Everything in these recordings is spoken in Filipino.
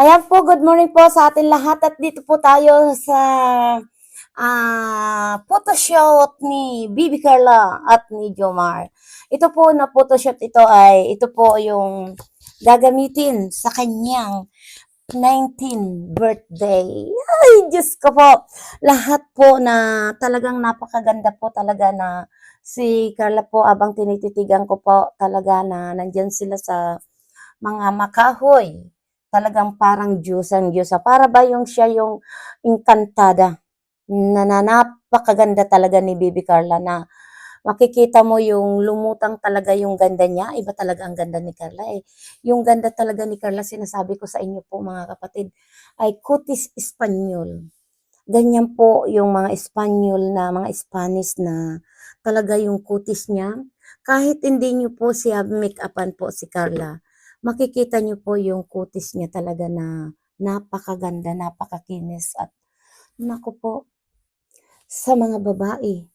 Ayan po, good morning po sa atin lahat at dito po tayo sa ah photoshoot ni Bibi Carla at ni Jomar. Ito po na photoshoot ito ay ito po yung gagamitin sa kanyang 19 birthday. Ay, Diyos ko po. Lahat po na talagang napakaganda po talaga na si Carla po abang tinititigan ko po talaga na nandyan sila sa mga makahoy talagang parang Diyos ang Diyos. Para ba yung siya yung inkantada na, na napakaganda talaga ni Bibi Carla na makikita mo yung lumutang talaga yung ganda niya. Iba talaga ang ganda ni Carla eh. Yung ganda talaga ni Carla, sinasabi ko sa inyo po mga kapatid, ay kutis Espanyol. Ganyan po yung mga Espanyol na, mga Spanish na talaga yung kutis niya. Kahit hindi niyo po siya make-upan po si Carla, makikita niyo po yung kutis niya talaga na napakaganda, napakakinis at naku po, sa mga babae,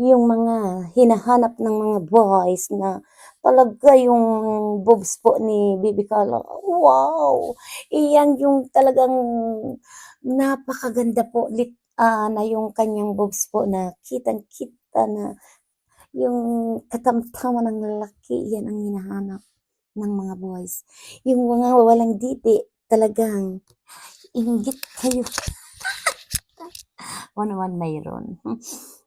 yung mga hinahanap ng mga boys na talaga yung boobs po ni Bibi Carla, wow! Iyan yung talagang napakaganda po lit, ah, na yung kanyang boobs po na kitang-kita na yung katamtaman ng lalaki, yan ang hinahanap ng mga boys. Yung mga walang didi, talagang inggit kayo. o naman mayroon.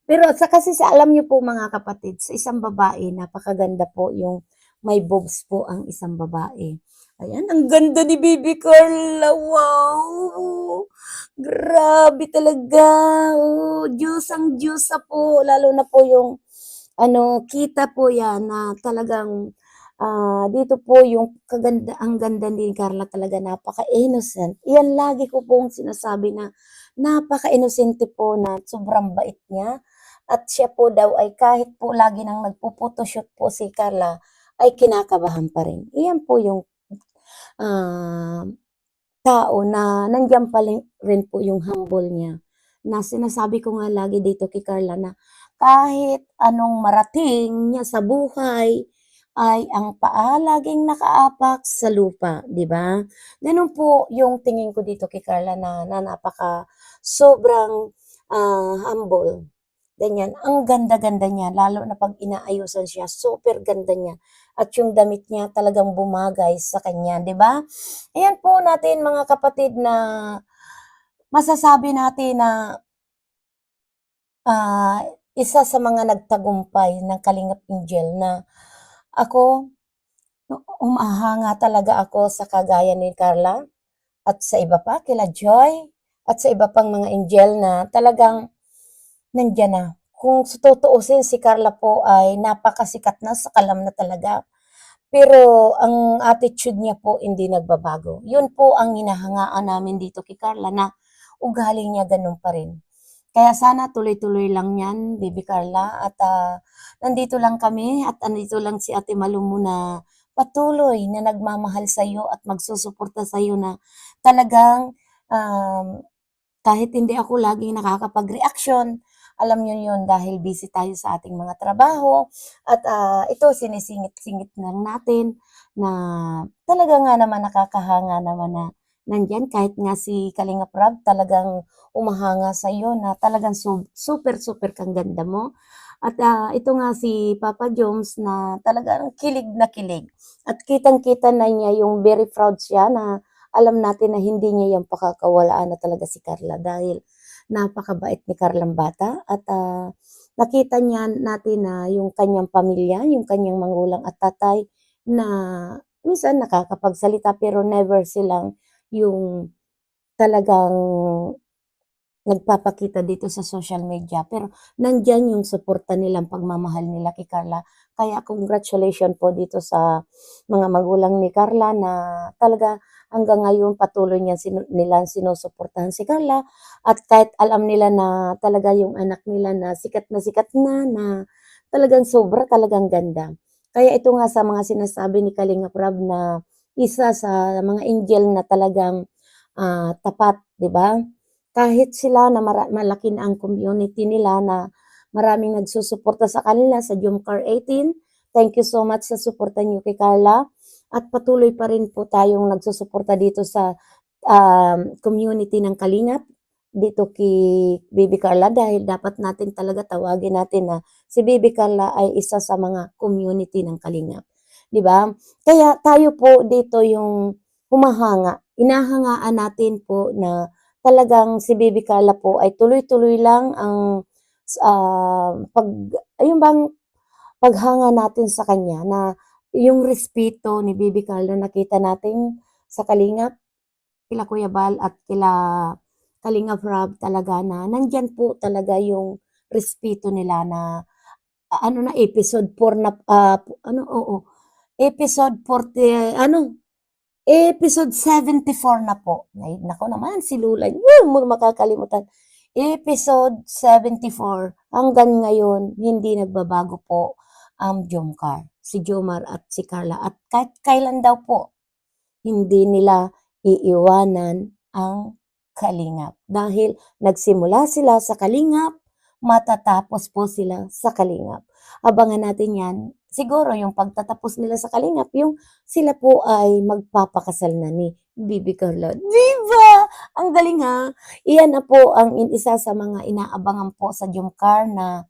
Pero sa kasi sa alam niyo po mga kapatid, sa isang babae, napakaganda po yung may boobs po ang isang babae. Ayan, ang ganda ni Baby Carla. Wow! Grabe talaga. Oh, Diyos ang Diyos po. Lalo na po yung ano, kita po yan na talagang ah, dito po yung kaganda, ang ganda ni Carla talaga napaka-innocent. Yan lagi ko pong sinasabi na napaka-inosente po na sobrang bait niya. At siya po daw ay kahit po lagi nang nagpo-photoshoot po si Carla, ay kinakabahan pa rin. Iyan po yung ah, tao na nandiyan pa rin po yung humble niya. Na sinasabi ko nga lagi dito kay Carla na kahit anong marating niya sa buhay, ay ang paa laging nakaapak sa lupa, di ba? Ganun po yung tingin ko dito kay Carla na, na napaka sobrang ah, humble. Ganyan. Ang ganda-ganda niya, lalo na pag inaayusan siya, super ganda niya. At yung damit niya talagang bumagay sa kanya, di ba? Ayan po natin mga kapatid na masasabi natin na ah, isa sa mga nagtagumpay ng Kalingap Angel na ako, umahanga talaga ako sa kagaya ni Carla at sa iba pa, kila Joy at sa iba pang mga angel na talagang nandyan na. Kung tutuusin si Carla po ay napakasikat na, sakalam na talaga. Pero ang attitude niya po hindi nagbabago. Yun po ang hinahangaan namin dito kay Carla na ugali niya ganun pa rin. Kaya sana tuloy-tuloy lang yan, Baby Carla. At ah, nandito lang kami at nandito lang si Ate Malumo na patuloy na nagmamahal sa iyo at magsusuporta sa iyo na talagang um, kahit hindi ako laging nakakapag-reaction, alam niyo yun dahil busy tayo sa ating mga trabaho at ah, ito sinisingit-singit lang natin na talaga nga naman nakakahanga naman na nandyan kahit nga si Kalinga Prab talagang umahanga sa iyo na talagang su- super super kang ganda mo. At ah, ito nga si Papa Jones na talagang kilig na kilig. At kitang-kita na niya yung very proud siya na alam natin na hindi niya yung pakakawalaan na talaga si Carla dahil napakabait ni Carlang bata. At ah, nakita niya natin na yung kanyang pamilya, yung kanyang mangulang at tatay na minsan nakakapagsalita pero never silang yung talagang nagpapakita dito sa social media. Pero nandyan yung suporta nilang pagmamahal nila kay Carla. Kaya congratulations po dito sa mga magulang ni Carla na talaga hanggang ngayon patuloy niya sinu- nilang sinusuportahan si Carla. At kahit alam nila na talaga yung anak nila na sikat na sikat na, na talagang sobra, talagang ganda. Kaya ito nga sa mga sinasabi ni Kalinga Prab na isa sa mga angel na talagang ah, tapat, di ba? Kahit sila na malaki na ang community nila na maraming nagsusuporta sa kanila sa Jumcar 18. Thank you so much sa suporta niyo kay Carla. at patuloy pa rin po tayong nagsusuporta dito sa um, community ng Kalingap dito kay Baby Carla dahil dapat natin talaga tawagin natin na si Baby Carla ay isa sa mga community ng Kalingap. 'Di ba? Kaya tayo po dito yung humahanga. Inahangaan natin po na talagang si Baby Carla po ay tuloy-tuloy lang ang ah, pag ayun bang paghanga natin sa kanya na yung respeto ni Baby Carla nakita natin sa Kalingap kila Kuya Bal at kila Kalingap Rob talaga na nandyan po talaga yung respeto nila na ah, ano na episode 4 na ah, ano oo episode 40 ano? Episode 74 na po. Ay nako naman si Lula. Yun mo makakalimutan. Episode 74 hanggang ngayon hindi nagbabago po ang Jomcar. Si Jomar at si Carla. At kahit kailan daw po hindi nila iiwanan ang Kalingap. Dahil nagsimula sila sa Kalingap, matatapos po sila sa Kalingap. Abangan natin yan. Siguro yung pagtatapos nila sa Kalingap, yung sila po ay magpapakasal na ni Bibi Carla. Diba? Ang galing ha? Iyan na po ang isa sa mga inaabangan po sa Jumcar na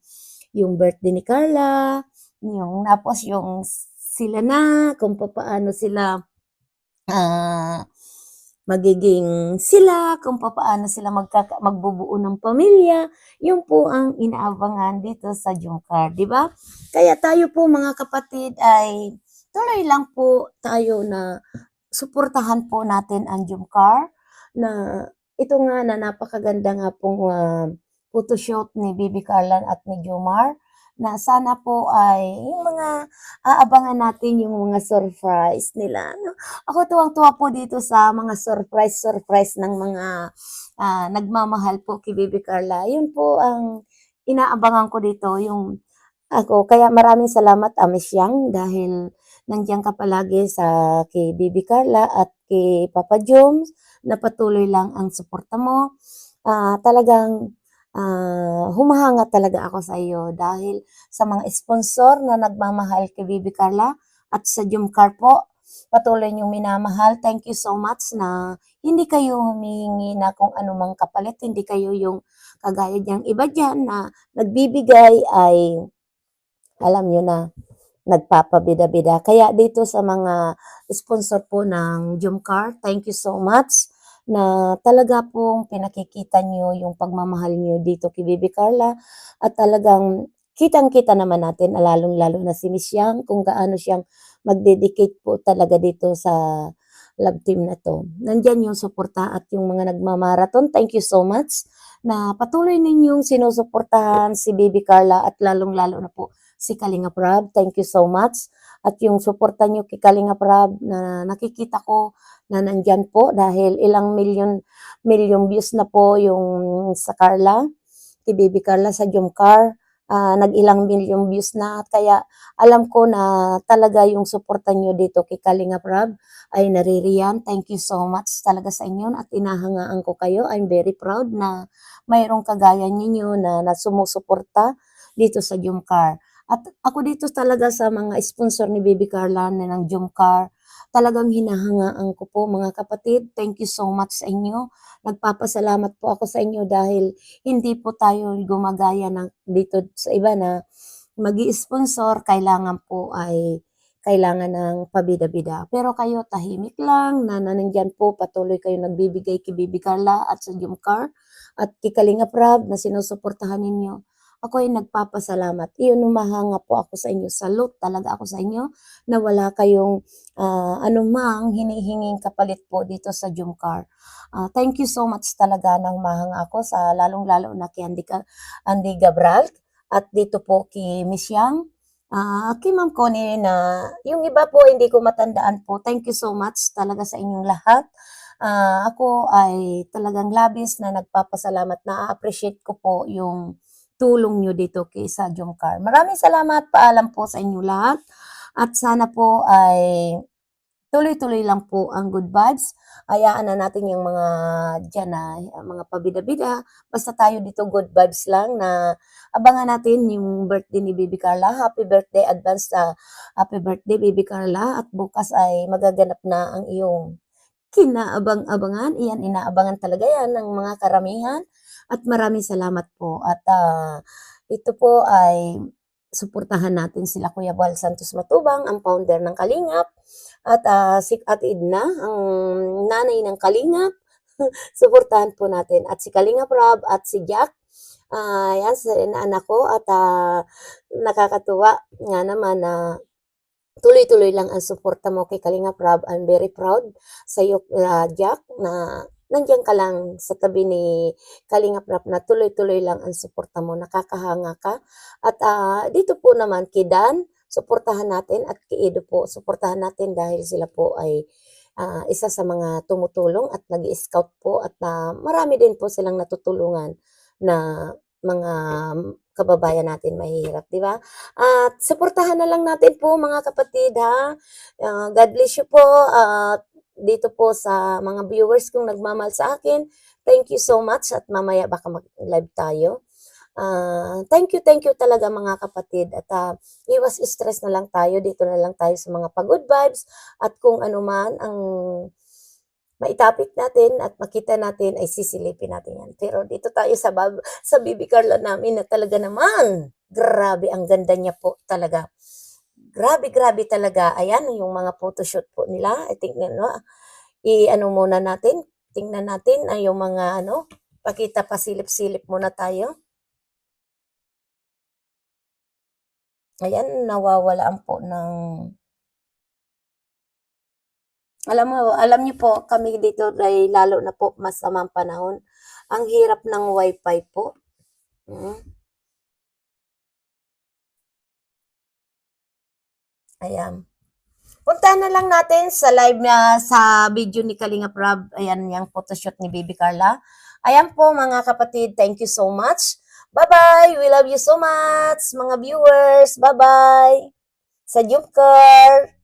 yung birthday ni Carla, yung tapos yung sila na, kung paano sila ah magiging sila, kung paano sila magkaka, magbubuo ng pamilya, yun po ang inaabangan dito sa Jumcar, di ba? Kaya tayo po mga kapatid ay tuloy lang po tayo na suportahan po natin ang Jumcar na ito nga na napakaganda nga pong uh, photoshoot ni Bibi Carlan at ni Jomar na sana po ay yung mga aabangan natin yung mga surprise nila. No? Ako tuwang-tuwa po dito sa mga surprise-surprise ng mga ah, nagmamahal po kay Baby Carla. Yun po ang inaabangan ko dito, yung ako. Kaya maraming salamat, Amis Yang, dahil nandiyan ka palagi sa kay Baby Carla at kay Papa Jones na patuloy lang ang suporta mo. Ah, talagang ah, humahanga talaga ako sa iyo dahil sa mga sponsor na nagmamahal kay Baby Carla at sa Jumcar po. Patuloy niyong minamahal. Thank you so much na hindi kayo humihingi na kung anumang kapalit. Hindi kayo yung kagaya niyang iba dyan na nagbibigay ay alam niyo na nagpapabida-bida. Kaya dito sa mga sponsor po ng Jumcar, thank you so much na talaga pong pinakikita niyo yung pagmamahal niyo dito kay Baby Carla at talagang kitang-kita naman natin lalong-lalo na si Miss Yang kung gaano siyang mag-dedicate po talaga dito sa love team na to. Nandyan yung suporta at yung mga nagmamarathon. Thank you so much na patuloy ninyong sinusuportahan si Baby Carla at lalong-lalo na po si Kalinga Prab. Thank you so much. At yung suporta nyo kay Kalinga Prab na nakikita ko na nandyan po dahil ilang milyon milyon views na po yung sa Carla, kay Baby Carla sa Jumcar. Uh, nag-ilang milyon views na kaya alam ko na talaga yung suporta nyo dito kay Kalinga Prab ay naririyan. Thank you so much talaga sa inyo at inahangaan ko kayo. I'm very proud na mayroong kagaya ninyo na, na sumusuporta dito sa Jumcar. At ako dito talaga sa mga sponsor ni Baby Carla na ng Jumcar, talagang hinahangaan ko po mga kapatid. Thank you so much sa inyo. Nagpapasalamat po ako sa inyo dahil hindi po tayo gumagaya ng dito sa iba na mag sponsor kailangan po ay kailangan ng pabida-bida. Pero kayo tahimik lang na nanandyan po, patuloy kayo nagbibigay kay Carla at sa Jumcar at kay Kalinga Prab na sinusuportahan ninyo ako ay nagpapasalamat. Iyon, umahanga po ako sa inyo. Salute talaga ako sa inyo na wala kayong uh, anumang hinihinging kapalit po dito sa Jumcar. Uh, thank you so much talaga na humahanga ako sa lalong-lalo na kay Andy, Andy Gabral at dito po kay Miss Yang. Uh, kay Ma'am Connie na yung iba po hindi ko matandaan po. Thank you so much talaga sa inyong lahat. Uh, ako ay talagang labis na nagpapasalamat na appreciate ko po yung tulong nyo dito kay sa Jomcar. Maraming salamat, paalam po sa inyo lahat. At sana po ay tuloy-tuloy lang po ang good vibes. Hayaan na natin yung mga diyan na mga pabida-bida. Basta tayo dito good vibes lang na abangan natin yung birthday ni Baby Carla. Happy birthday advance ah, happy birthday Baby Carla at bukas ay magaganap na ang iyong kinaabang-abangan. Iyan, inaabangan talaga yan ng mga karamihan. At maraming salamat po. At ah, ito po ay suportahan natin sila Kuya Bal Santos Matubang, ang founder ng Kalingap. At ah, si Ate Edna, ang nanay ng Kalingap. suportahan po natin. At si Kalingap Rob at si Jack. Yan, sa anak ko. At ah, nakakatuwa nga naman na tuloy-tuloy lang ang suporta mo kay Kalingap Rob. I'm very proud sa iyo, ah, Jack, na nandiyan ka lang sa tabi ni Kalingap Rob na tuloy-tuloy lang ang suporta mo. Nakakahanga ka. At ah, dito po naman kay Dan, suportahan natin at kay Edo po, suportahan natin dahil sila po ay ah, isa sa mga tumutulong at nag scout po at ah, marami din po silang natutulungan na mga kababayan natin mahihirap, di ba? At suportahan na lang natin po mga kapatid ha. Ah, God bless you po. At dito po sa mga viewers kong nagmamahal sa akin, thank you so much at mamaya baka mag-live tayo. Ah, thank you, thank you talaga mga kapatid. At ah, iwas stress na lang tayo, dito na lang tayo sa mga pagod vibes at kung ano man ang maitapik natin at makita natin ay sisilipin natin yan. Pero dito tayo sa, bab- sa Bibi Carla namin na talaga naman, grabe, ang ganda niya po talaga. Grabe, grabe talaga. Ayan, yung mga photoshoot po nila. I think, no, i-ano muna natin, tingnan natin ay yung mga ano, pakita pa silip-silip muna tayo. Ayan, nawawalaan po ng alam mo, alam niyo po, kami dito ay lalo na po masamang panahon. Ang hirap ng wifi po. Mm. Ayan. Puntahan na lang natin sa live na sa video ni Kalinga Prab. Ayan, yung photoshoot ni Baby Carla. Ayan po mga kapatid, thank you so much. Bye-bye! We love you so much, mga viewers. Bye-bye! Sa Jumper!